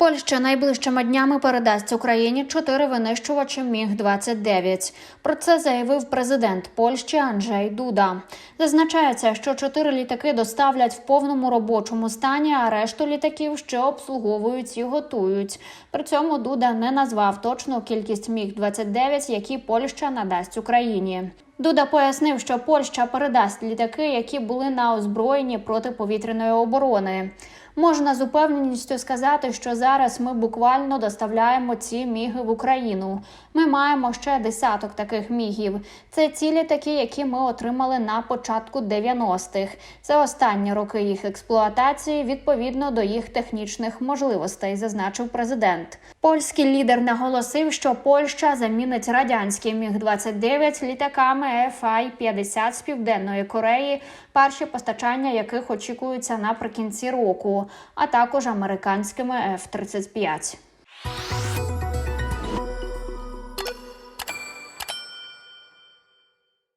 Польща найближчими днями передасть Україні чотири винищувачі Міг 29 Про це заявив президент Польщі Анджей Дуда. Зазначається, що чотири літаки доставлять в повному робочому стані, а решту літаків ще обслуговують і готують. При цьому Дуда не назвав точну кількість Міг 29 які Польща надасть Україні. Дуда пояснив, що Польща передасть літаки, які були на озброєнні протиповітряної оборони. Можна з упевненістю сказати, що зараз ми буквально доставляємо ці міги в Україну. Ми маємо ще десяток таких мігів. Це ці літаки, які ми отримали на початку 90-х. Це останні роки їх експлуатації відповідно до їх технічних можливостей, зазначив президент. Польський лідер наголосив, що Польща замінить радянський міг 29 літаками FI-50 з південної Кореї, перші постачання яких очікуються наприкінці року, а також американськими F-35.